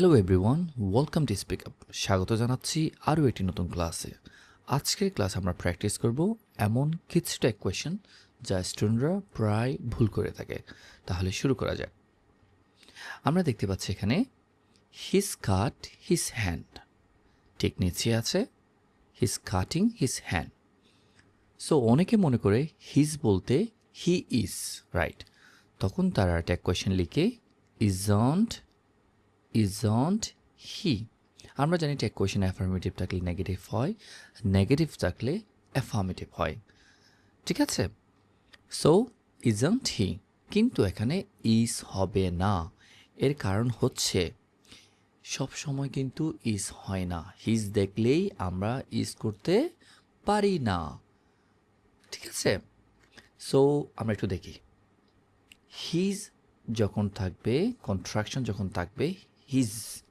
Hello everyone welcome to speak up স্বাগত জানাচ্ছি আরও একটি নতুন ক্লাসে। আজকের ক্লাস আমরা প্র্যাকটিস করব এমন কিছুটা কোয়েশন যা স্টুডেন্টরা প্রায় ভুল করে থাকে। তাহলে শুরু করা যাক। আমরা দেখতে পাচ্ছি এখানে হিস কাট হিস হ্যান্ড ঠিক নিচে আছে his cutting his hand so অনেকে মনে করে হিজ বলতে হি ইজ রাইট তখন তারা একটা কোয়েশন লিখে ইজন্ট ইজন্ট হি আমরা জানি ট্যাগ কোয়েশন অ্যাফার্মেটিভ থাকলে নেগেটিভ হয় নেগেটিভ থাকলে অ্যাফার্মেটিভ হয়। ঠিক আছে? সো ইজন্ট হি কিন্তু এখানে ইজ হবে না। এর কারণ হচ্ছে, সব সময় কিন্তু ইজ হয় না। হিজ দেখলেই আমরা ইজ করতে পারি না। ঠিক আছে? সো আমরা একটু দেখি। হিজ যখন থাকবে কন্ট্রাকশন যখন থাকবে হিজ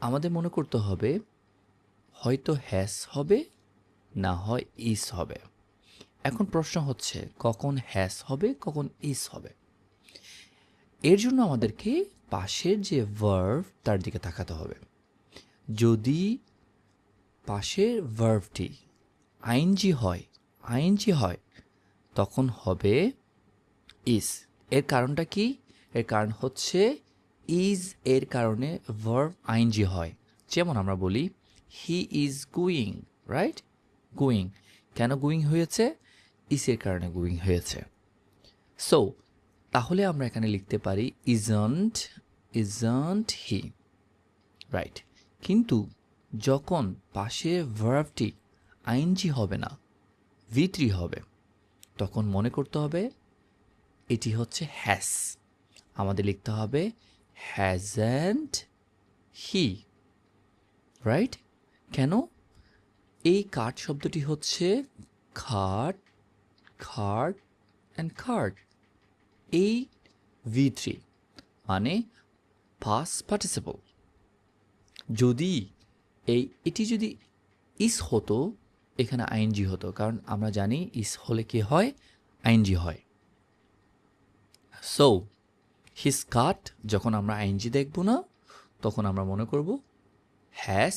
আমাদের মনে করতে হবে হয়তো হ্যাস হবে, না হয় ইস হবে। এখন প্রশ্ন হচ্ছে, কখন হ্যাস হবে, কখন ইস হবে? এর জন্য আমাদেরকে পাশের যে ভার্ভ তার দিকে তাকাতে হবে। যদি পাশের ভার্ভটি আইনজি হয় আইনজি হয়, তখন হবে ইস এর কারণটা কি? এর কারণ হচ্ছে ইজ এর কারণে ভার্ব আইনজি হয়। যেমন আমরা বলি he is going right going কেন গুইং হয়েছে? ইসের কারণে গুইং হয়েছে। সো তাহলে আমরা এখানে লিখতে পারি ইজন্ট ইজন্ট হি রাইট কিন্তু যখন পাশে ভার্বটি আইনজি হবে না ভিত্রি হবে, তখন মনে করতে হবে, এটি হচ্ছে হ্যাস আমাদের লিখতে হবে হ্যাজেন্ট হি রাইট কেন? এই কার্ড শব্দটি হচ্ছে খাট খাট অ্যান্ড খাট এই ভি থ্রি মানে পাস পার্টিসিপল যদি এই, এটি যদি ইস হতো, এখানে আইনজি হতো, কারণ আমরা জানি ইস হলে কি হয়? আইনজি হয়। সো হিস কাট যখন আমরা আইনজি দেখব না, তখন আমরা মনে করব হ্যাস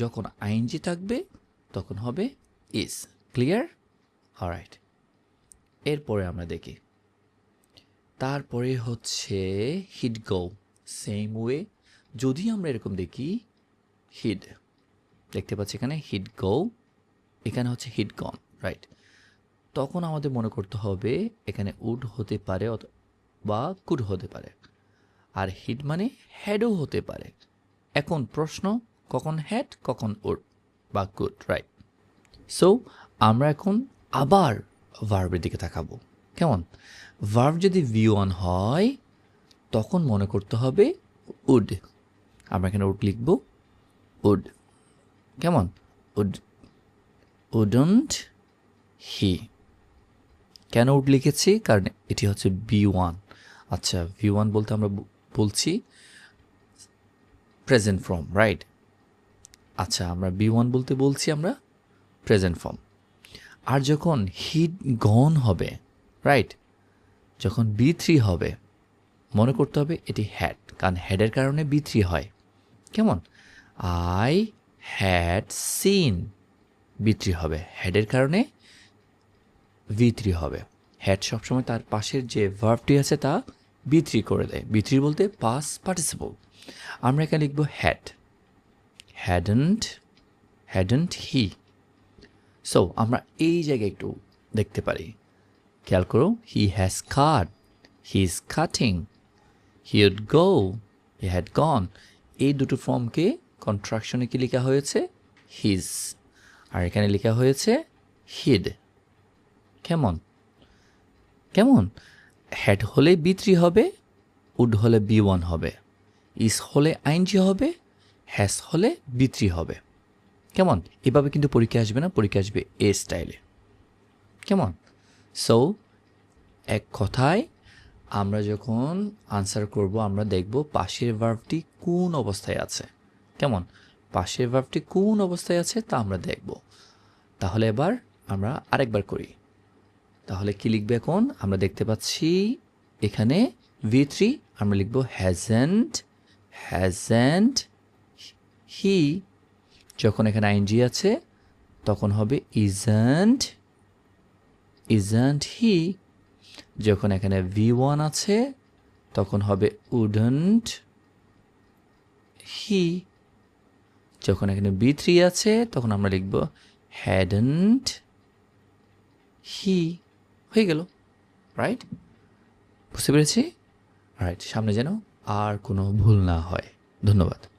যখন আইনজি থাকবে, তখন হবে ইস ক্লিয়ার রাইট এরপরে আমরা দেখি। তারপরে হচ্ছে হিড গো সেম ওয়ে যদি আমরা এরকম দেখি হিড দেখতে পাচ্ছি এখানে হিড গো এখানে হচ্ছে হিড গন রাইট তখন আমাদের মনে করতে হবে, এখানে উড হতে পারে বা কুড হতে পারে। আর হিড মানে হ্যাডও হতে পারে। এখন প্রশ্ন, কখন হ্যাড কখন উড বা কুড রাইট সো আমরা এখন আবার ভার্বের দিকে তাকাবো। কেমন? ভার্ব যদি ভি ওয়ান হয়, তখন মনে করতে হবে উড আমরা এখানে উড লিখব উড কেমন? উড উডন্ট হি কেন উড লিখেছি? কারণ এটি হচ্ছে বি ওয়ান আচ্ছা ভি ওয়ান বলতে আমরা বলছি প্রেজেন্ট ফর্ম রাইট আচ্ছা আমরা বি ওয়ান বলতে বলছি আমরা প্রেজেন্ট ফর্ম আর যখন হিট গন হবে রাইট যখন বি থ্রি হবে, মনে করতে হবে এটি হ্যাড কারণ হ্যাডের কারণে বি থ্রি হয়। কেমন? I had seen B three হবে। হেডের কারণে ভি থ্রি হবে। হ্যাড সবসময় তার পাশের যে ভার্বটি আছে তা বি থ্রি করে দেয়। বি থ্রি বলতে পাস পার্টিসিপল আমরা এখানে লিখব had hadn't hadn't he so আমরা এই জায়গায় একটু দেখতে পারি। খেয়াল করো he has cut he is cutting he would go he had gone এই দুটো ফর্মকে কন্ট্রাকশনে কি লেখা হয়েছে? হিজ আর এখানে লেখা হয়েছে হিড কেমন? কেমন? হ্যাড হলে বি থ্রি হবে উড হলে বি ওয়ান হবে ইস হলে আইনজি হবে হ্যাস হলে বি থ্রি হবে। কেমন? এভাবে কিন্তু পরীক্ষা আসবে না, পরীক্ষা আসবে এ। স্টাইলে কেমন? সো এক কথায় আমরা যখন আনসার করব, আমরা দেখব পাশের ভার্ভটি কোন অবস্থায় আছে। কেমন? পাশের ভার্ভটি কোন অবস্থায় আছে তা আমরা দেখব। তাহলে এবার আমরা আরেকবার করি। তাহলে কি লিখবে এখন? আমরা দেখতে পাচ্ছি এখানে ভি থ্রি আমরা লিখব হ্যাজেন্ট হ্যাজেন্ট হি যখন এখানে আইনজি আছে, তখন হবে ইজেন্ট ইজেন্ট হি যখন এখানে ভি ওয়ান আছে, তখন হবে উডন্ট হি যখন এখানে বি থ্রি আছে, তখন আমরা লিখব হ্যাডন্ট হি হয়ে গেল রাইট বুঝতে পেরেছি? রাইট সামনে যেন আর কোনো ভুল না হয়। ধন্যবাদ।